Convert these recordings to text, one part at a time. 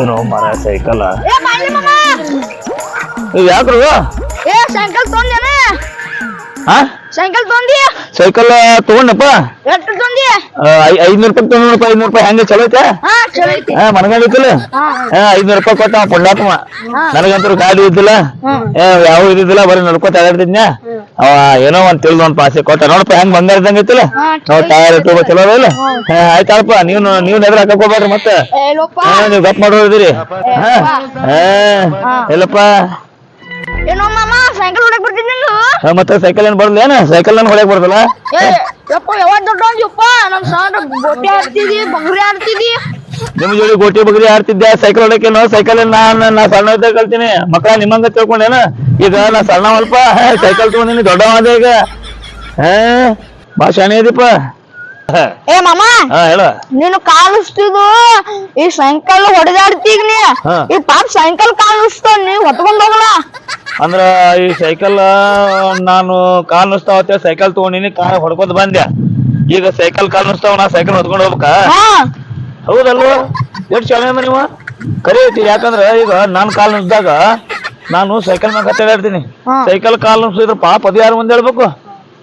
ಏನೋ ಮರ ಸೈಕಲ್ ಏ ಯಾಕ್ರು ಏ ಸೈಕಲ್ ತೊಂದೇನ ಹಾ ಸೈಕಲ್ ತೊಂದಿ ಸೈಕಲ್ ತಗೊಂಡಪ್ಪ? ಎಷ್ಟು ತೊಂದಿ ಐದ್ನೂರು ರೂಪಾಯಿ ತಗೊಂಡಪ್ಪ ಐದ್ನೂರು ರೂಪಾಯಿ ಹೆಂಗೆ? ಚಲೋ ಐತೆ? ಹಾ ಮನಗಂಡಿತ್ತಲ್ಲ ಹಾ ಐದ್ನೂರು ರೂಪಾಯಿ ಕೊಟ್ಟ ಪುಣ್ಯಾತ್ಮ. ನನಗಂತೂ ಗಾಡಿ ಇದ್ದಿಲ್ಲ. ಯಾವ ಇದ್ದಿದ್ದಿಲ್ಲ ಬರೀ ನಡ್ಕೊತ ಅಡ್ಯಾಡ್ತಿದ್ನ ಅವ ಏನೋ ಒಂದ್ ತಿಳಿದ ಒಂದ್ ಪಾಸೆ ಕೊಟ್ಟ. ನೋಡಪ್ಪ ಹೆಂಗ್ ಬಂಗಾರ ಇದ್ದಂಗ ಐತಿಲ್ಲ? ನಾವ್ ಟೈರ್ ಇಟ್ಟು ಚಲೋ ಇಲ್ಲ ಆಯ್ತಾಳಪ್ಪ ನೀವ್ ನೀವ್ ನೆದ್ರ ಹಾಕಕ್ ಹೋಗ್ಬೇಡ್ರಿ ಮತ್ತೆ. ನೀವ್ ಗಪ್ ಮಾಡೋದಿರಿ ಹಾ ಹಾ. ಇಲ್ಲಪ್ಪ ಮತ್ತೆ ಸೈಕಲ್ ಏನ್ ಬರ್ಲಿ ಏನ? ಸೈಕಲ್ ನನ್ ಹೊಡ್ಯಾಕ್ ಯಾವಾಗ ದೊಡ್ಡ ಯಪ್ಪ? ನಮ್ ಸಣ್ಣ ಗೋಟಿ ಆಡ್ತಿದಿ ಬಗ್ರಿ ಆಡ್ತಿದಿ. ನಿಮ್ ಜೋಡಿ ಗೋಟಿ ಬಗ್ರಿ ಆಡ್ತಿದ್ದೆ ಸೈಕಲ್ ಹೊಡಕೇನು ಸೈಕಲ್ ನಾನು ನಾ ಸಣ್ಣ ಇದ್ದಾಗ ಕಲ್ತೀನಿ. ಮಕ್ಕಳ ನಿಮ್ಮಂಗ ತಿಳ್ಕೊಂಡೇನ? ಈಗ ನಾ ಸಣ್ಣ ಅಲ್ಪ ಸೈಕಲ್ ತಗೊಂಡಿನಿ ದೊಡ್ಡವಾದ ಈಗ. ಹಾ ಬಾ ಶಾಣೆ ಇದೀಪ ಏ ಮಾಮ ಹಾ ಹೇಳ. ನೀನು ಕಾಲಿಸ್ತಿದು ಈ ಸೈಕಲ್ ಹೊಡೆದಾಡ್ತೀಗ ನೀ. ಈ ಪಾಪ ಸೈಕಲ್ ಕಾಲಿಸ್ತ ನೀ ಹೊತ್ಕೊಂಡ್ ಹೋಗಲ್ಲ ಅಂದ್ರ ಈ ಸೈಕಲ್ ನಾನು ಕಾಲ್ ನುಸ್ತಾವತ್ತೆ ಸೈಕಲ್ ತಗೊಂಡಿನಿ ಕಾಲ್ ಹೊಡ್ಕೊಂಡ್ ಬಂದೆ. ಈಗ ಸೈಕಲ್ ಕಾಲ್ ನುಸ್ತಾವ ನಾ ಸೈಕಲ್ ಹೊತ್ಕೊಂಡ್ ಹೋಗ್ಬೇಕಾ? ಹಾ. ಹೌದಲ್ವ? ಎಷ್ಟು ಅದ ನೀವು? ಕರೆ ಐತಿ ಯಾಕಂದ್ರ ಈಗ ನಾನ್ ಕಾಲ್ ನಿಂತಾಗ ನಾನು ಸೈಕಲ್ ಮ್ಯಾಗ ಕತ್ತೆ ಹಾ. ಸೈಕಲ್ ಕಾಲ್ ನುಸಿದ್ರ ಪಾಪ ಅದು ಯಾರು ಮುಂದೆ ಹೇಳ್ಬೇಕು.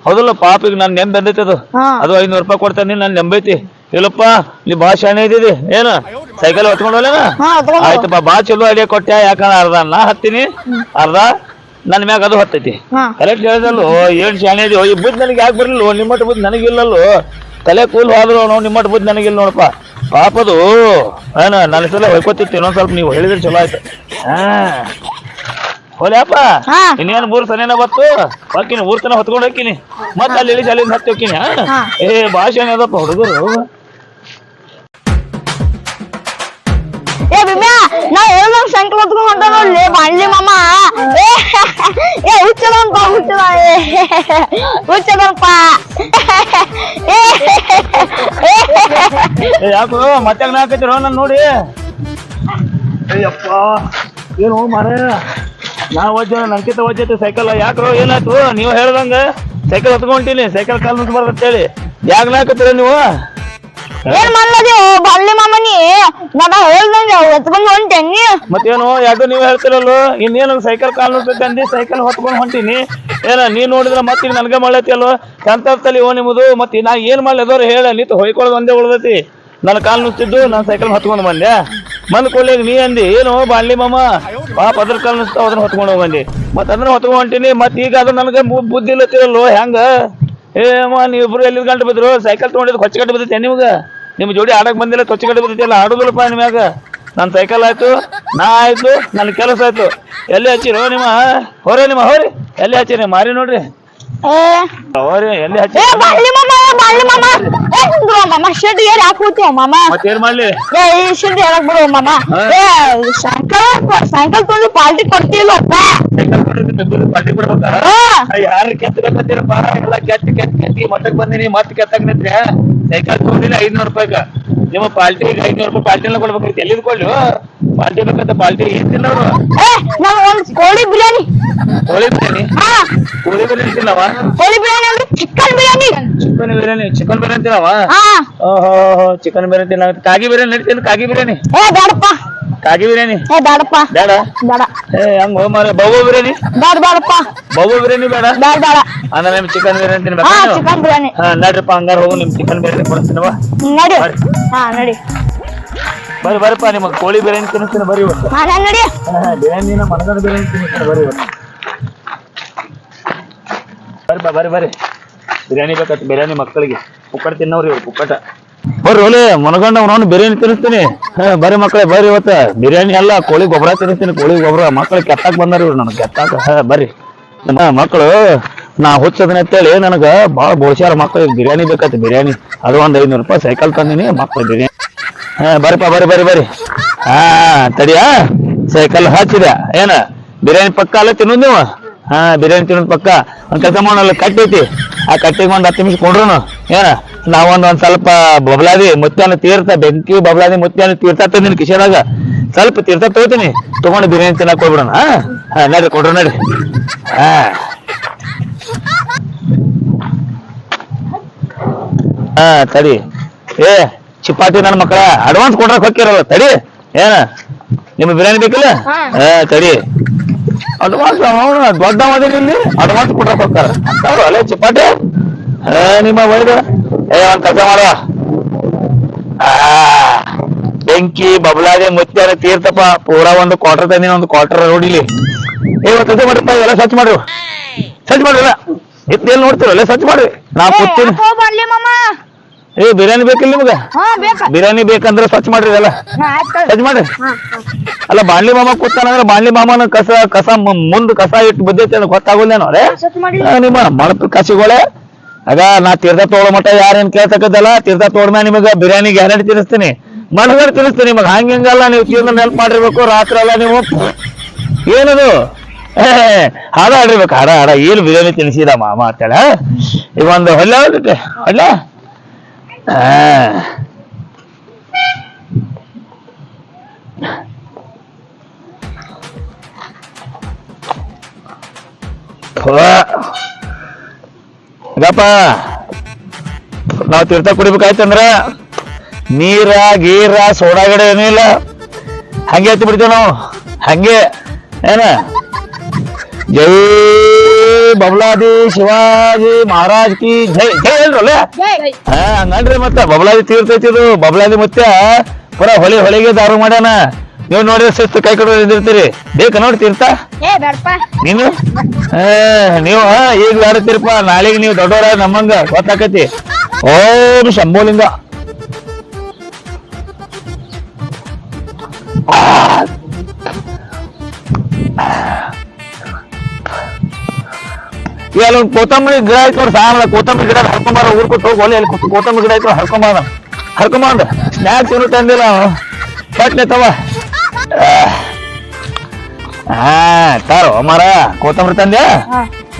ಹೌದಲ್ಲ ಪಾಪ ಈಗ ನಾನು ನೆಂಬ್ ಬಂದೈತಿ ಅದು. ಅದು ಐನೂರು ರೂಪಾಯಿ ಕೊಡ್ತೇನೆ ನಾನು ನೆಂಬೈತಿ ಇಲ್ಲಪ್ಪ ನೀ ಬಾ ಶಾಣೆ ಇದ್ದೀರಿ ಏನು? ಸೈಕಲ್ ಹೊತ್ಕೊಂಡು ಹೋಗ್ಲೇನ ಹಾ, ಆಯ್ತಪ್ಪ ಬಾ ಚಲೋ ಐಡಿಯಾ ಕೊಟ್ಟೆ ಯಾಕಂದ್ರೆ ಅರ್ಧ ನಾ ಹತ್ತೀನಿ ಅರ್ಧ ನನ್ನ ಮ್ಯಾಗ ಅದು ಹತ್ತೈತಿ. ಕರೆಕ್ಟ್ ಹೇಳ್ದಲ್ಲೋ ಏನ್ ಶಾಣೆ ಇದೆಯೋ ಈ ಬುದ್ಧಿ ನನಗೆ ಯಾಕೆ ಬರಲಿಲ್ಲ ನಿಮ್ಮಟ್ಟು ಬುದ್ಧಿ ನನಗಿಲ್ಲಲ್ಲೋ. ತಲೆ ಕೂಲ್ ಹೋದ್ರು ನಾವು ನಿಮ್ಮಟ್ಟು ಬುದ್ಧಿ ನನಗಿಲ್ಲ ನೋಡಪ್ಪ. ಪಾಪದು. ಏನ ನನ್ನ ಸಲ ಹೊಯ್ಕೋತಿತ್ತು ಇನ್ನೊಂದ್ ಸ್ವಲ್ಪ ನೀವು ಹೇಳಿದ್ರೆ ಚಲೋ ಆಯ್ತು. ಹಾ. ಹೋಲ್ಯಪ್ಪ ಹಾ. ಇನ್ನೇನು ಮೂರು ಸನೇನ ಬತ್ತು ಹೋಗ್ತೀನಿ ಮೂರು ತನ ಹೊತ್ಕೊಂಡು ಹೋಗ್ತೀನಿ. ಮತ್ತೆ ಅಲ್ಲಿ ಇಳಿಸಿ ಅಲ್ಲಿಂದ ಹತ್ತಿ ಹೋಗ್ತೀನಿ ಹಾ? ಹಾ. ಏ ಭಾಷೆ ಏನದಪ್ಪ ಹುಡುಗರು? ಏ ಬಿಮ್ಯಾ ನಾ ಹೇಳ್ದಂಗ್ ಸೈಕಲ್ ಹೊತ್ಕೊಂಡ್ ಹೊಂಟ ನೋಡ್ಲಿ ಬಾಣ್ಲಿ ಮಾಮ. ಏ ಏ ಹುಚ್ಚದಪ್ಪ ಹುಚ್ಚದ ಏ ಹುಚ್ಚದಪ್ಪ ಏ ಏ ಯಾಕೋ ಮತ್ತೆ ಹಾಕೈತಿರೋ ನಾನು ನೋಡಿ. ಅಯ್ಯಪ್ಪ ಏನು ಮಾರ? ನಾ ಓದ್ಜ ನಂಕಿತ ಓದ್ಜೈತೆ ಸೈಕಲ್ ಯಾಕ್ರೋ ಏನಾಯ್ತು? ನೀವು ಹೇಳ್ದಂಗ ಸೈಕಲ್ ಹೊತ್ಕೊಂತೀನಿ. ಸೈಕಲ್ ಕಾಲ್ ನಿಂತ್ಬಾರ್ದು ಅಂತೇಳಿ. ಯಾಕೆ ಹಾಕತ್ತೀರ ನೀವು? ಏನ್ ಮಾಡ್ಲದಿ ಬಾಣ್ಲಿ ಮಾಮನಿ. ನಾನು ಹೇಳ್ದಂಗೆ ಹೊತ್ಕೊಂಡು ಹೊಂಟೇನಿ ಮತ್ತೇನು ಯಾಕೋ ನೀವು ಹೇಳ್ತಿರಲ್ಲ? ಇನ್ನೇನು ಸೈಕಲ್ ಕಾಲ್ ಅಂದಿ ಸೈಕಲ್ ಹೊತ್ಕೊಂಡು ಹೊಂಟೀನಿ. ಏನ, ನೀ ನೋಡಿದ್ರೆ ಮತ್ತೆ ನನಗೆ ಮಾಡ್ಲತ್ತಿಯಲ್ಲೋ ಎಂತ ತಲಿ ಓ ನಿಮ್ಮದು, ಮತ್ತೆ ನಾ ಏನ್ ಮಾಡ್ಲದವ್ರು ಹೇಳ, ನೀತು ಹೊಯ್ಕೊಳ್ಳೋದು ಒಂದೇ ಉಳ್ದತಿ. ನನ್ನ ಕಾಲ್ ನುಸ್ತಿದ್ದು ನಾನು ಸೈಕಲ್ ಹತ್ಕೊಂಡು ಬಂದೆ. ಮನ್ ಕೊಡ್ಲಿ ನೀ ಅಂದಿ, ಏನು, ಬಾಳ್ಲಿ ಮಾಮ? ಆ ಪದ್ರ ಕಾಲ್ ನುಸ್ತಾವ ಅದನ್ನ ಹೊತ್ಕೊಂಡು ಹೋಗಂದಿ. ಮತ್ತೆ ಅದನ್ನ ಹೊತ್ಕೊಂಡು ಹೊಂಟೀನಿ, ಮತ್ತೆ ಈಗ ಅದು ನನಗೆ ಬುದ್ಧಿ ಇಲ್ಲತ್ತಿರಲ್ಲೋ ಹೆಂಗ? ಏಮ ನೀವಿಬ್ರು ಎಲ್ಲಿ ಗಂಟು ಬಿದ್ರು? ಸೈಕಲ್ ತೊಗೊಂಡಿದ್ದು ಗಂಟೆ ಬಿದ್ದೈತೆ ನಿಮ್ಗೆ? ನಿಮ್ಮ ಜೋಡಿ ಆಡಕ್ ಬಂದಿಲ್ಲ ಕೊಚ್ಚಗಟ್ಟು ಬಿದ್ದೈತಿಲ್ಲ ಆಡೋದಿಲ್ಲಪ್ಪ ನಿಮ್ಯಾಗ ನನ್ನ ಸೈಕಲ್ ಆಯ್ತು, ನಾ ಆಯ್ತು ನನ್ನ ಕೆಲಸ ಆಯ್ತು. ಎಲ್ಲಿ ಹಚ್ಚಿರೋ ನಿಮ್ಮ, ಹೊರೆ ನಿಮ್ಮ, ಹೋರಿ? ಎಲ್ಲಿ ಹಚ್ಚಿರಿ ಮಾರಿ ನೋಡ್ರಿ. ಹೋರಿ ಎಲ್ಲಿ ಹಚ್ಚಿ? ಶೆಡ್ ಏರ್ ಹಾಕುತ್ತೀವ ಮಾಮ. ಮತ್ತೇನ್ ಮಾಡ್ಲಿ? ಏ ಈ ಶೆಡ್ ಹೇಳಕ್ ಬಿಡು ಮಾಮ. ಏ ಸೈಕಲ್ ಸೈಕಲ್ ತೊಗೊಂಡು ಪಾರ್ಟಿ ಕೊಡ್ತಿಲ್ವಪ್ಪ ಪಾರ್ಟಿ ಕೊಡ್ಬೇಕಾ? ಯಾರು ಕೆತ್ತಬೇಕಂತೀರಪ್ಪ ಎಲ್ಲ ಕೆತ್ತಿ ಕೆತ್ತಿ ಕೆತ್ತಿ. ಮಟ್ಟಕ್ ಬಂದಿನಿ ಮತ್ ಕೆತ್ತಾಗ ನಿಂತ್ರೆ ಸೈಕಲ್ ತೊಗೊಂಡಿಲ್ಲ ಐದ್ನೂರು ರೂಪಾಯಿಗ ನಿಮ್ಮ ಪಾರ್ಟಿ ಐದ್ನೂರು ರೂಪಾಯಿ ಪಾರ್ಟಿನ ಕೊಡ್ಬೇಕು ಎಲ್ಲಿದ್ ಪಾರ್ಟಿ ಬೇಕಂತ ಪಾರ್ಟಿ ಏನ್ ತಿನ್ನೋರು ಏ ನಾವ್ ಒಂದ್ ಕೋಳಿ ಬಿರಿಯಾನಿ ಕೋಳಿ ಬಿರಿಯಾನಿ ಹಾ ಕೋಳಿ ಬಿರಿಯಾನಿ ತಿನ್ನವ ಕೋಳಿ ಬಿರಿಯಾನಿ ಅಂದ್ರೆ chicken biryani chicken biryani chicken biryani ತಿನ್ನವ ಹಾ ಓಹೋ ಚಿಕನ್ ಬಿರಿಯಾನಿ ತಿನ್ನ ಕಾಗಿ ಬಿರಿಯಾನಿ ನಡೀತೀನಿ ಕಾಗಿ ಬಿರಿಯಾನಿ ಏ ಬೇಡಪ್ಪ ಕಾಗಿ ಬಿರಿಯಾನಿ ಏ ಬೇಡಪ್ಪ ಬೇಡ ಬೇಡ ಏ ಹಂಗ ಹೋಮಾರ ಬವ್ವ ಬಿರಿಯಾನಿ ಬೇಡ ಬೇಡಪ್ಪ ಬವ್ವ ಬಿರಿಯಾನಿ ಬೇಡ ಬೇಡ ಬೇಡ ಅಂದ್ರೆ ನಿಮ್ ಚಿಕನ್ ಬಿರಿಯಾನಿ ಹಾ ತಿನ್ಬೇಕಾ ನೀವು? ಚಿಕನ್ ಬಿರಿಯಾನಿ ಹಾ ನಡ್ರಿಪ್ಪ ಹಂಗಾರ ಹೋಗು ನಿಮ್ ಚಿಕನ್ ಬಿರಿಯಾನಿ ಕೊಡ್ತೀನವ ನಡಿ ಬರ್ರಿ. ಹಾ ನಡಿ ಬರ್ರಿ ಬರ್ರಿಪ್ಪ ನಿಮಗೆ ಕೋಳಿ ಬಿರಿಯಾನಿ ತಿನ್ನಿಸ್ತೀನಿ ಬರ್ರಿ ಇವತ್ತು. ನಡಿ. ಬಿರಿಯಾನಿನ ಮನಗಂಡ ಬಿರಿಯಾನಿ ತಿನ್ನಿಸ್ತೀನಿ ಬರ್ರಿ ಇವತ್ತು. ಬರ್ರಿ ಬರ್ರಿ ಬರ್ರಿ. ಬಿರಿಯಾನಿ ಬೇಕತ್ತು ಬಿರಿಯಾನಿ ಮಕ್ಕಳಿಗೆ. ಕುಕ್ಕಟ್ ತಿನ್ನವ್ರಿ ಇವ್ರು ಕುಕ್ಕಟ ಬರ್ರಿ ಒಲೆ ಮನಗಂಡ ಅವನವನು ಬಿರಿಯಾನಿ ತಿನ್ನಿಸ್ತೀನಿ ಬರ್ರಿ ಮಕ್ಕಳೇ ಬರ್ರಿ ಇವತ್ತು. ಬಿರಿಯಾನಿ ಅಲ್ಲ ಕೋಳಿ ಗೊಬ್ಬರ ತಿನ್ನಿಸ್ತೀನಿ ಕೋಳಿ ಗೊಬ್ಬರ. ಮಕ್ಕಳಿಗೆ ಕೆತ್ತಾಕ್ ಬಂದಾರ ಇವ್ರು ನನಗೆ ಕೆತ್ತಾಕ ಹಾ ಬರ್ರಿ. ನಮ್ಮ ಮಕ್ಕಳು ನಾ ಹುಚ್ಚದನ್ನ ಅಂತೇಳಿ ನನಗೆ ಭಾಳ ಬೋಳ್ಸ್ಯಾರ ಮಕ್ಕಳಿಗೆ ಬಿರಿಯಾನಿ ಬೇಕತ್ತು ಬಿರಿಯಾನಿ. ಅದು ಒಂದು ಐನೂರು ರೂಪಾಯಿ ಸೈಕಲ್ ತಂದಿನಿ ಮಕ್ಕಳು ಬಿರಿಯಾನಿ. ಹಾ ಬರ್ರಿಪ್ಪ ಬರ್ರಿ ಬರ್ರಿ ಬರ್ರಿ ಹಾ ತಡಿಯಾ ಸೈಕಲ್ ಹಚ್ಚಿದ. ಏನ? ಬಿರಿಯಾನಿ ಪಕ್ಕ ಅಲ್ಲ ತಿನ್ನೋದು ನೀವು? ಹಾ, ಬಿರಿಯಾನಿ ತಿನ್ನೋದು ಪಕ್ಕ. ಒಂದ್ ಕೆಲಸ ಮಾಡೋಣ ಕಟ್ಟಿ ಐತಿ. ಆ ಕಟ್ಟಿಗೆ ಒಂದ್ ಹತ್ತು ನಿಮಿಷ ಕೊಂಡ್ರು ಏನ? ನಾವೊಂದ್ ಒಂದ್ ಸ್ವಲ್ಪ ಬಬ್ಲಾದಿ ಮುತ್ಯಾನ ತೀರ್ಥ ಬೆಂಕಿ, ಬಬ್ಲಾದಿ ಮುತ್ಯಾನ ತೀರ್ಥ ನಿನ್ ಕಿಶೆದಾಗ. ಸ್ವಲ್ಪ ತೀರ್ಥ ತಗೋತೀನಿ. ತಗೊಂಡು ಬಿರಿಯಾನಿ ತಿನ್ನಕ್ ಹೋಗ್ಬಿಡೋಣ. ಹಾ? ಹಾ, ನಡ್ರಿ, ಕೊಡ್ರು, ನಡ್ರಿ. ಹಾ. ಹಾ, ತಡಿ. ಏ ಚಿಪ್ಪಾಟಿ ನನ್ನ ಮಕ್ಕಳ ಅಡ್ವಾನ್ಸ್ ಕೊಡ್ರಕ್ ಹೊಕ್ಕಿರಲ್ಲ ತಡಿ. ಏನ? ನಿಮ್ಮ ಬಿರಿಯಾನಿ ಬೇಕಿಲ್ಲ. ಏ ತಡಿ. ಅಡ್ವಾನ್ಸ್ ದೊಡ್ಡ ಇಲ್ಲಿ ಅಡ್ವಾನ್ಸ್ ಕೊಡ್ರಕ್ ಹೋಗ್ತಾರ ಅವ್ರು ಅಲ್ಲೇ ಚಿಪಾಟಿ ಏ ನಿಮ್ಮ ಒಯ್ದ ಏ ಒಂದ್ ಕೆಲಸ ಮಾಡುವ ಬೆಂಕಿ ಬಬಲಾದೆ ಮುತ್ತಾರ ತೀರ್ತಪ್ಪ. ಪೂರಾ ಒಂದು ಕ್ವಾರ್ಟರ್ ತಂದಿನ ಒಂದು ಕ್ವಾರ್ಟರ್ ರೋಡಿಲಿ ಏ ಇವತ್ತು ಮಾಡಪ್ಪ ಎಲ್ಲ ಸ್ವಚ್ಛ ಮಾಡ್ರಿ ಸ್ವಚ್ಛ ಮಾಡ್ರಿ ಎಲ್ಲಿ. ನೋಡ್ತಿರಲ್ಲ ಸ್ವಚ್ಛ ಮಾಡ್ರಿ ನಾ ಕೂತೀನಿ. ಏ ಬಿರಿಯಾನಿ ಬೇಕಿಲ್ಲ ನಿಮ್ಗೆ? ಹಾ ಬೇಕ. ಬಿರಿಯಾನಿ ಬೇಕಂದ್ರೆ ಸ್ವಚ್ಛ ಮಾಡ್ರಿ ಎಲ್ಲ ಹಾ ಆಯ್ತು ಸ್ವಚ್ಛ ಮಾಡ್ರಿ. ಅಲ್ಲ ಬಾಣ್ಲಿ ಮಾಮ ಕೂತಾನಂದ್ರೆ ಬಾಣ್ಲಿ ಮಾಮನ ಕಸ ಕಸ ಮುಂದ್ ಕಸ ಇಟ್ಟು ಬಿದ್ದೈತೆ ಅಂತ ಗೊತ್ತಾಗೋಲ್ಲೇನೋ ರೇ ನಿಮ್ಮ ಮಳಪ ಕಸಿಗಳೇ. ಅದ ನಾ ತೀರ್ಥ ತೋಳ ಮಟ್ಟ ಯಾರೇನ್ ಕೇಳ್ತಕ್ಕದಲ್ಲ ತೀರ್ಥ ತೋಡ್ಮ್ಯಾಗ ನಿಮಗೆ ಬಿರಿಯಾನಿ ಗ್ಯಾರಂಟಿ ತಿನ್ನಿಸ್ತೀನಿ. ಮನಗಡೆ ತಿನ್ನಿಸ್ತೀನಿ ನಿಮಗೆ. ಹಂಗ ಹಿಂಗಲ್ಲ ನೀವು ತೀರ್ಥ ನೆನಪು ಮಾಡಿರ್ಬೇಕು ರಾತ್ರಿ ಎಲ್ಲ ನೀವು. ಏನದು? ಹಾಡ ಆಡಿರ್ಬೇಕು. ಹಾಡ ಹಾಡ. ಏನು ಬಿರಿಯಾನಿ ತಿನ್ಸಿದ ಮಾಮ ಅಂತೇಳ? ಇವೊಂದು ಒಂದು ಹೊಳ್ಳೆ ಇದಪ್ಪ ನಾವು ತೀರ್ಥ ಕುಡಿಬೇಕಾಯ್ತಂದ್ರ ನೀರ, ಗೀರ, ಸೋಡಾ ಗಿಡ ಏನೂ ಇಲ್ಲ. ಹಂಗೆ ಎತ್ತಿ ಬಿಡ್ತೇವೆ ನಾವು. ಹಂಗೆ. ಏನ? ಜೈ ಬಬಲಾದಿ ಶಿವಾಜಿ ಮಹಾರಾಜ್ ಕಿ ಜೈ ಜೈ ಹೇಳ್ರಲ್ಲ? ಹಾ ಹಂಗನ್ರಿ ಮತ್ತ ಬಬಲಾದಿ ತೀರ್ತೈತಿ ಐತಿದು ಬಬಲಾದಿ ಮತ್ತೆ ಪುರ ಹೊಳಿ ಹೊಳಿಗೆ ದಾರು ಮಾಡ್ಯಾನ. ನೀವ್ ನೋಡಿ ಶಿಸ್ತು ಕೈ ಕಡೆ ನಿಂದಿರ್ತೀರಿ. ಬೇಕ ನೋಡಿ ತೀರ್ಥ? ನೀನು? ನೀವು ಈಗ ಆಡ್ತೀರಪ್ಪ ನಾಳೆಗೆ ನೀವು ದೊಡ್ಡವರ ನಮ್ಮಂಗ ಗೊತ್ತಾಕತಿ. ಓಂ ಶಂಭೋಲಿಂಗ. ಆ. ಈಗ ಒಂದು ಕೊತ್ತಂಬರಿ ಗಿಡ ಐತೆ ನೋಡಿ ಸಾಲ ಕೊತ್ತಂಬರಿ ಗಿಡ ಹರ್ಕೊಂಬಾರ ಊರ್ ಕೊಟ್ಟು ಹೋಗಿ ಒಲೆ ಅಲ್ಲಿ ಕೂತು ಕೊತ್ತಂಬರಿ ಗಿಡ ಐತೆ ಹರ್ಕೊಂಬಾರ ಹರ್ಕೊಂಬಂದ ಸ್ನ್ಯಾಕ್ಸ್ ಏನು ತಂದಿಲ್ಲ ಪಟ್ನೆ ತವ. ಹಾ ತಾರೋ ಮರ. ಕೊತ್ತಂಬರಿ ತಂದೆ?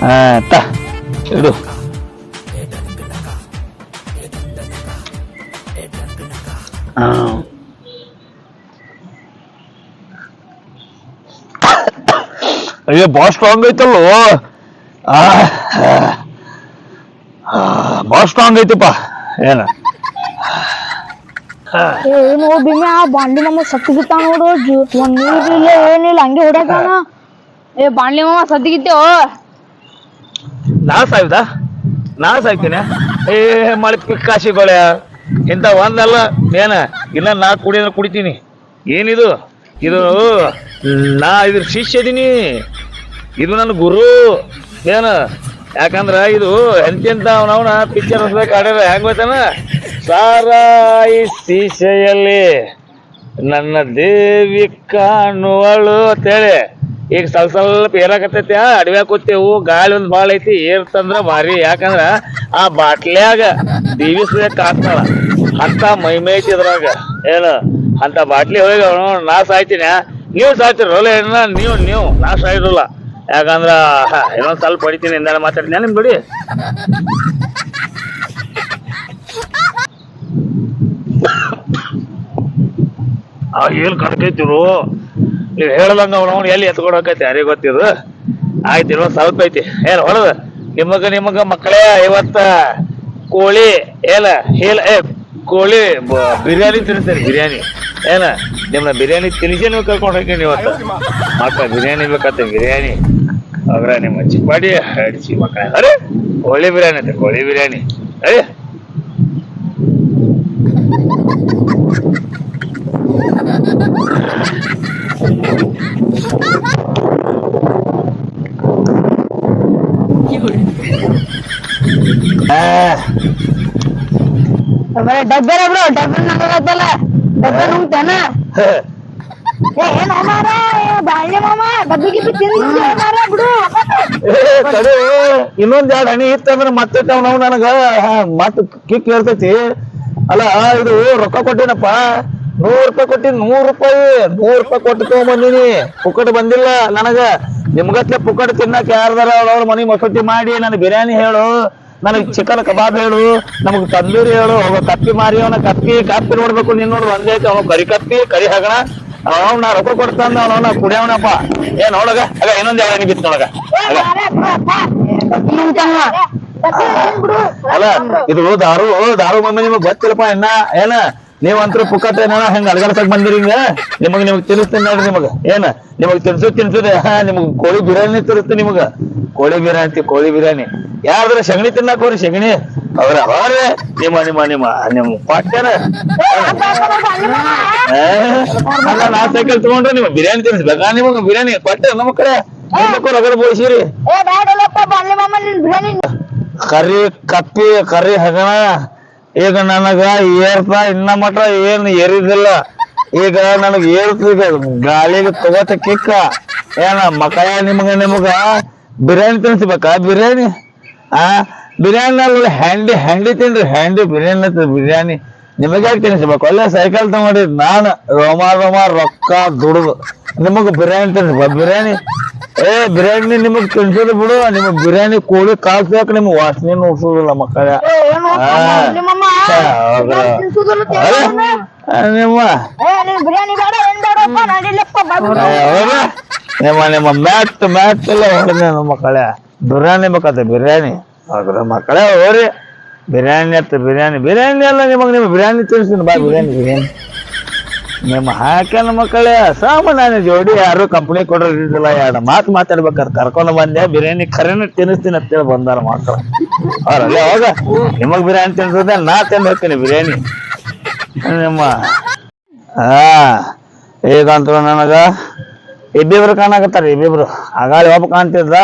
ಹಾ. ತ. ಇಡು. ಅಯ್ಯೋ ಬಾಳ ಸ್ಟ್ರಾಂಗ್ ಐತಲ್ಲೋ. ಆ, ಆ, ಬಾಳ ಸ್ಟ್ರಾಂಗ್ ಐತಿಪ್ಪ. ಏನ? ಏನು ಬಿಮ್ಮೆ ಆ ಬಾಂಡಿ ಮಾಮ ಸತ್ತಿಗಿತ್ತ ನೋಡು ಒಂದ್ ನೀರಿಲ್ಲ ಏನಿಲ್ಲ ಹಂಗೆ ಹೊಡ್ಯಾಕನ ಏ ಬಾಂಡ್ಲಿ ಮಾಮ ಸತ್ತಿಗಿತ್ತೇವು ನಾ ಸಾಯ್ದ? ನಾ ಸಾಯ್ತೀನಿ. ಏ ಮಳೆ ಪಿಕ್ಕಾಸಿಗೊಳೆ ಇಂಥ ಒಂದಲ್ಲ ಏನ? ಇನ್ನ ನಾ ಕುಡಿಯೋದ್ರ ಕುಡಿತೀನಿ. ಏನಿದು? ಇದು ನಾ ಇದ್ರ ಶಿಷ್ಯ ಇದೀನಿ. ಇದು ನನ್ನ ಗುರು. ಏನ? ಯಾಕಂದ್ರ ಇದು ಎಂತೆಂತ ಅವನವನ ಪಿಕ್ಚರ್ ಹೊಸದಾಗ ಆಡ್ಯಾರ, ಹೆಂಗ್ ಗೊತ್ತಾನ? ಸಾರಾಯಿ ಸೀಸೆಯಲ್ಲಿ ನನ್ನ ದೇವಿ ಕಾಣುವಳು ಅಂತೇಳಿ. ಈಗ ಸ್ವಲ್ಪ ಸ್ವಲ್ಪ ಏರಾಕತ್ತೈತಿ ಅಡವ್ಯಾಗ ಕೂತೇವು, ಗಾಳಿ ಒಂದ್ ಭಾಳ ಐತಿ ಏರ್ತಂದ್ರ ಭಾರಿ. ಯಾಕಂದ್ರ ಆ ಬಾಟ್ಲ್ಯಾಗ ದೀವಿಸ್ಬೇಕು ಆಗ್ತಾಳ ಅಂತ ಮೈ ಐತಿ ಇದ್ರಾಗ. ಏನು? ಅಂತ ಬಾಟ್ಲಿ ಹೋಗಿ ನಾ ಸಾಯ್ತೀನಿ ನೀವು ಸಾಯ್ತಿರೋಲ್ಲ ಏನ? ನೀವು ನೀವು, ನಾ ಸಾಯಿರಲ್ಲ ಯಾಕಂದ್ರ, ಇನ್ನೊಂದು ಸ್ವಲ್ಪ ಹೊಡಿತೀನಿ ಇಂದ ಮಾತಾಡ್ತೀನಿ ನಿಮ್ ಬಿಡಿ ಏನ್ ಕಡ್ಕೈತಿರು ನೀವು ಹೇಳ್ದಂಗ ಅವನವನು ಎಲ್ಲಿ ಎತ್ಕೊಡಕೈತಿ ಯಾರಿಗೆ ಗೊತ್ತಿರು ಆಯ್ತು, ಇನ್ನೊಂದ್ ಸ್ವಲ್ಪ ಐತಿ. ಏನ್ ಹೊಡೆದ? ನಿಮಗ ನಿಮಗ ಮಕ್ಕಳೇ ಇವತ್ತ ಕೋಳಿ, ಏನ? ಹೇಳ ಏ, ಕೋಳಿ ಬಿರಿಯಾನಿ ತಿನ್ನಿಸ್ತೀನಿ ಬಿರಿಯಾನಿ. ಏನ? ನಿಮ್ಮ ಬಿರಿಯಾನಿ ತಿನ್ನಿಸಿ ನೀವು ಕರ್ಕೊಂಡು ಹೋಗ್ತೀನಿ ಇವತ್ತು. ಮಕ್ಕಳ ಬಿರಿಯಾನಿ ಬೇಕತ್ತ ಬಿರಿಯಾನಿ. ಅವ್ರ ಮಜ್ಜಿ ಮಾಡಿ ಅಡಿಸಿ ಮಕ್ಕಳ. ಅರೆ ಕೋಳಿ ಬಿರಿಯಾನಿ ಅಂತ ಕೋಳಿ ಬಿರಿಯಾನಿ. ಅರೆ. ಆ. ಬರೀ ಡಬ್ಬೆ ಬ್ರೋ ಡಬ್ಬೆ ನಂಗತ್ತಲ್ಲ ಡಬ್ಬೆ ನುಂಗ್ತಾನ? ಇನ್ನೊಂದ್ ಎರಡ್ ಹಣಿ ಇತ್ತಂದ್ರ ಮತ್ತೆ ನಾವು ನನಗ ಮತ್ ಕಿಕ್ ಇರ್ತೈತಿ ಅಲ್ಲ ಇದು ರೊಕ್ಕ ಕೊಟ್ಟಿನಪ್ಪ. ನೂರ್ ರೂಪಾಯಿ ಕೊಟ್ಟಿನ್ ನೂರ್ ರೂಪಾಯಿ ನೂರ್ ರೂಪಾಯಿ ಕೊಟ್ಟು ತಗೊಂಬಂದಿನಿ. ಪುಕ್ಕಟ್ ಬಂದಿಲ್ಲ ನನಗ. ನಿಮ್ಗತ್ಲೆ ಪುಕ್ಕಟ್ ತಿನ್ನಕ್ ಯಾರ್ದಾರ ಅವ್ರ ಮನಿ ಮಸೂತಿ ಮಾಡಿ ನನಗ್ ಬಿರಿಯಾನಿ ಹೇಳು, ನನಗ್ ಚಿಕನ್ ಕಬಾಬ್ ಹೇಳು, ನಮಗ್ ತಂದೂರಿ ಹೇಳು, ಅವ ಕಪ್ಪಿ ಮಾರಿ, ಅವನ ಕಪ್ಪಿ ಕಪ್ಪಿ ನೋಡ್ಬೇಕು, ನೀನ್ ನೋಡ್ರಿ ಒಂದೇ ಕರಿ ಕಪ್ಪಿ ಕರಿ ಹಗಣ. ಅವ್ನ ನಾ ರೊಕ್ಕ ಕೊಡ್ತಾನ ಅವನ ಕುಡಿಯವನಪ್ಪ. ಏ, ನೋಡಗ. ಅಗ, ಇನ್ನೊಂದ್ ಹನಿ ಬಿತ್ತು ನೋಡಗ. ಅಲ್ಲ, ಇದು ದಾರು ದಾರು ಮಮ್ಮಿ ನಿಮಗ್ ಗೊತ್ತಿಲ್ಲಪ್ಪ ಇನ್ನ. ಏನ, ನೀವಂತರೂ ಪುಕ್ಕತ್ತ ಏನೋ ಹೆಂಗ ಅಲ್ಗಾಡ್ಸಕ್ ಬಂದಿರಿ ಹಿಂಗ? ನಿಮಗ್ ನಿಮಗ್ ತಿನ್ನಿಸ್ತೀನಿ ನೋಡ್ರಿ ನಿಮಗ. ಏನ, ನಿಮಗ್ ತಿನ್ಸು, ತಿನ್ಸುದ. ನಿಮ್ಗ ಕೋಳಿ ಬಿರಿಯಾನಿ ತಿನ್ನಿಸ್ತೀನಿ ನಿಮಗ. ಕೋಳಿ ಬಿರಿಯಾನಿ ಕೋಳಿ ಬಿರಿಯಾನಿ. ಯಾರಾದ್ರ ಸಗಣಿ ತಿನ್ನಾಕ ಹೋರಿ ಸಗಣಿ ಅವ್ರ ಅವ್ರೆ ನಿಮ್ಮ ನಿಮ್ಮ ನಿಮ್ಮ ನಿಮ್ ಪಾಟ್ಯಾರ ಅಲ್ಲ ನಾ ಸೈಕಲ್ ತಗೊಂಡ್ರೆ ನಿಮ್ಮ ಬಿರಿಯಾನಿ ಬೇಕಾ ನಿಮಗ ಬಿರಿಯಾನಿ ಕೊಟ್ಟೆ ನಮ್ಮ ಕಡೆ. ರಗಡ ಬೋಳಿಸಿರಿ. ಕರಿ ಕಪ್ಪಿ ಕರಿ ಹಗಣ. ಈಗ ನನಗ ಏರ್ತಾ ಇನ್ನ ಮಟ ಏನ್ ಏರಿದಿಲ್ಲ. ಈಗ ನನಗ್ ಏರ್ತಿದೆ ಈಗ ಗಾಳಿಗೆ ತಗೋತ ಕಿಕ್ಕ. ಏನ ಮಕಾಯ ನಿಮ್ಗ ನಿಮ್ಗ ಬಿರಿಯಾನಿ ತಿನ್ಸ್ಬೇಕಾ ಬಿರಿಯಾನಿ? ಆ? ಬಿರಿಯಾನಿ ಅಲ್ಲಿ ಹ್ಯಾಂಡಿ ಹ್ಯಾಂಡಿ ತಿನ್ರಿ ಹ್ಯಾಂಡಿ ಬಿರಿಯಾನಿ ಅಂತ ಬಿರಿಯಾನಿ. ನಿಮಗೆ ಯಾಕೆ ತಿನ್ಸ್ಬೇಕು ಅಲ್ಲೇ ಸೈಕಲ್ ತಗೊಂಡಿದ್ ನಾನು ರೋಮ ರೋಮ ರೊಕ್ಕ ದುಡ್ದು. ನಿಮಗ್ ಬಿರಿಯಾನಿ ತಿನ್ಸ್ಬ ಬಿರಿಯಾನಿ ಏ ಬಿರಿಯಾನಿ ನಿಮಗ್ ತಿನ್ಸೋದು ಬಿಡು. ನಿಮಗ್ ಬಿರಿಯಾನಿ ಕೋಳಿ ಕಾಲ್ಸಾಕ ನಿಮ್ಗೆ ವಾಸನೆ ಉಡ್ಸೋದಿಲ್ಲ ಮಕ್ಕಳ. ನಿಮ್ಮ? ನಿಮ್ಮ ನಿಮ್ಮ ಮ್ಯಾಟ್ ಮ್ಯಾಟ್ ಎಲ್ಲ ಹೊಡೆದ ಮಕ್ಕಳೇ. ಬಿರಿಯಾನಿ ಬೇಕಾದ ಬಿರಿಯಾನಿ. ಹೌದ್ರ ಮಕ್ಕಳೇ ಹೋರಿ ಬಿರಿಯಾನಿ ಅತ್ತ ಬಿರಿಯಾನಿ. ಬಿರಿಯಾನಿ ಅಲ್ಲ ನಿಮಗೆ ನಿಮ್ಮ ಬಿರಿಯಾನಿ ತಿನ್ಸ್ತೀನಿ. ಬಾ, ಬಿರಿಯಾನಿ ಬಿರಿಯಾನಿ. ನಿಮ್ಮ ಹಾಕ್ಯಾನ ಮಕ್ಕಳೇ ಸಾಮಾನ್ಯ ಜೋಡಿ ಯಾರು ಕಂಪ್ನಿ ಕೊಡೋದಿಲ್ಲ ಎರಡು ಮಾತು ಮಾತಾಡ್ಬೇಕಾರೆ ಕರ್ಕೊಂಡು ಬಂದೆ. ಬಿರಿಯಾನಿ ಖರೇನ ತಿನ್ನಿಸ್ತೀನಿ ಅಂತೇಳಿ ಬಂದಾರ ಮಕ್ಕಳು. ಅವ್ರಲ್ಲೇ ಹೋಗ. ನಿಮಗ್ ಬಿರಿಯಾನಿ ತಿನ್ಸೋದೆ, ನಾ ತಿಂದು ಹೋಗ್ತೀನಿ ಬಿರಿಯಾನಿ. ನಿಮ್ಮ ಹಾ ಈಗಂತೂ ನನಗ? ಇಬ್ಬಿಬ್ರು ಕಾಣಕತ್ತಾರ, ಇಬ್ಬಿಬ್ರು. ಆಗಾಳಿ ಒಬ್ಬ ಕಾಣ್ತಿದ್ದ.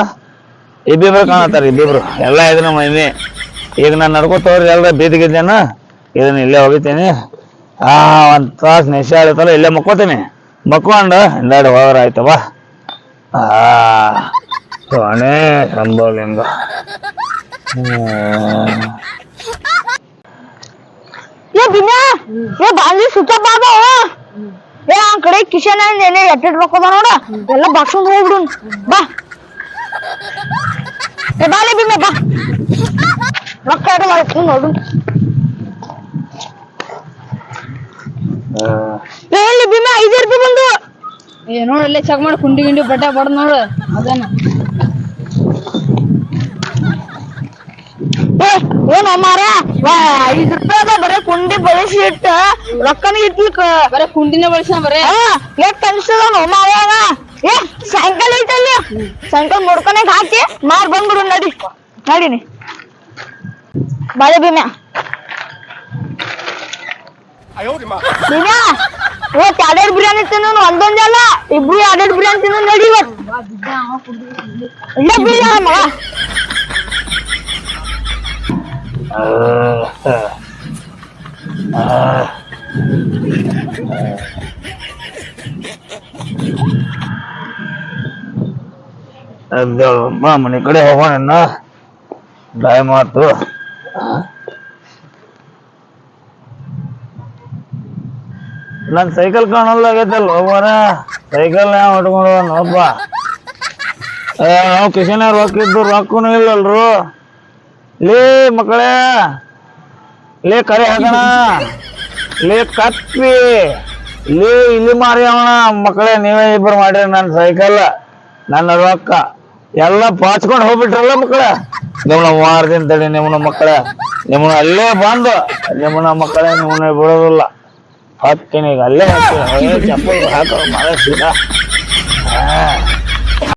ಇಬ್ಬಿಬ್ರು ಕಾಣತ್ತಾರ ಇಬ್ಬಿಬ್ರು ಎಲ್ಲ ಇದು ನಮ್ಮ ಮನೆ ಈಗ ನಾನು ನಡ್ಕೋತವ್ರಿ ಎಲ್ಲ ಬೀದಿಗಿದ್ದೇನ, ಇದನ್ನ ಇಲ್ಲೇ ಹೋಗಿತೀನಿ ಆ, ಒಂದು ತಾಸು ನೆಶೆ ಆಡತ್ತಲ್ಲ ಇಲ್ಲೇ ಮಕ್ಕೋತೀನಿ. ಮಕ್ಕೊಂಡು ಹಿಂದಾಡಿ ಹೋದ್ರ ಆಯ್ತವ ಆ ಸೋಣೆ ಹ್ಮ್. ಏ ದಿನ ಏ ಬಾಂಧಿ ಸುತ್ತ ಬಾಬಾ ಏ, ಆ ಕಡೆ ಕಿಶನ್ ಏನೇ ಎಟ್ಟೆಟ್ ನೋಡ. ಎಲ್ಲ ಬಾಕ್ಸ್ ಹೋಗ್ಬಿಡು. ಬಾ. ಬಾಲೆ ಬಿನ್ನ ಬಾ. ರೊಕ್ಕ ಎಡ ಮಾಡ್ತೀನಿ ನೋಡು. ಎಲ್ಲಿ ಬಿನ್ನ ಐದು ರೂಪಾಯಿ ಬಂದು. ಏ ನೋಡ್ ಇಲ್ಲೇ ಚೆಕ್ ಮಾಡಿ ಕುಂಡಿ ಗಿಂಡಿ ಬಟ್ಟೆ ಬಡ್ದ್ ನೋಡು ಅದೇನ ಏ ಏನು ಮಾರ ಐದು ರೂಪಾಯಿ ಬರೇ ಕುಂಡಿ ಬಳಸಿ ಇಟ್ಟ ರೊಕ್ಕನ ಇಟ್ಲಿಕ್ಕ. ಬರೇ ಕುಂಡಿನ ಬಳಸ ಬರೇ. ಎಷ್ಟ್ ಅನ್ಸದ ಮಾರ್ಯಾಗ ಏ ಸಾಯಂಕಾಲ ಐತಲ್ಲಿ? ಸಾಯಂಕಾಲ ಮುಡ್ಕೊನಕ್ ಹಾಕಿ ಮಾರ್ ಬಂದ್ಬಿಡು ನಡಿ. ನಡಿನಿ. ಬಾಳೆ ಭೀಮ್ಯಾ. ಭೀಮ್ಯಾ ಇವತ್ತು ಎರಡೆರಡು ಬಿರಿಯಾನಿ ತಿನ್ನೋನು ಒಂದೊಂದೇ ಅಲ್ಲ ಇಬ್ರು ಎರಡೆರಡು ಬಿರಿಯಾನಿ ತಿನ್ನೋನು ನಡಿ ಇವತ್ತು. ಇಲ್ಲ ಬೀಳ ಮಗ ಎದ್ದೇಳು ಮನೆ ಕಡೆ ಹೋಗೋಣ ಟೈಮ್ ಮಾತು. ನನ್ ಸೈಕಲ್ ಕಾಣಲ್ಲ ಆಗೈತಲ್ಲ, ಹೋಗೋಣ. ಸೈಕಲ್ ಯಾವ ನೋಡ್ಪ ಏ, ನಾವು ಕಿಶನ ರೊಕ್ಕ ಇದ್ದು ರೊಕ್ಕನು ಇಲ್ಲಲ್ರು ಲೇ, ಮಕ್ಕಳೇ. ಲೇ, ಕರೆ ಹಾಕೋಣ. ಲೇ, ಕತ್ತಿ. ಲೇ, ಇಲ್ಲಿ ಮಾರಿ ಅವಣ. ಮಕ್ಕಳೇ, ನೀವೇ ಇಬ್ಬರು ಮಾಡಿರಿ ನನ್ನ ಸೈಕಲ್ ನನ್ನ ರೊಕ್ಕ ಎಲ್ಲ ಪಾಚ್ಕೊಂಡು ಹೋಗ್ಬಿಟ್ರಲ್ಲ ಮಕ್ಕಳ? ನಿಮ್ಮನ್ನ ಮಾರ್ದಿನ ತಡಿ ನಿಮ್ಮನ ಮಕ್ಕಳ. ನಿಮ್ಮನ್ನ ಅಲ್ಲೇ ಬಂದು ನಿಮ್ಮನ ಮಕ್ಕಳೇ ನಿಮ್ಮನ್ನ ಬಿಡೋದಿಲ್ಲ. ಹತ್ತೀನಿ ಈಗ ಅಲ್ಲೇ ಹಾಕಿ ಚಪ್ಪಲ್ ಹಾಕೋ ಸೀದಾ ಹಾ.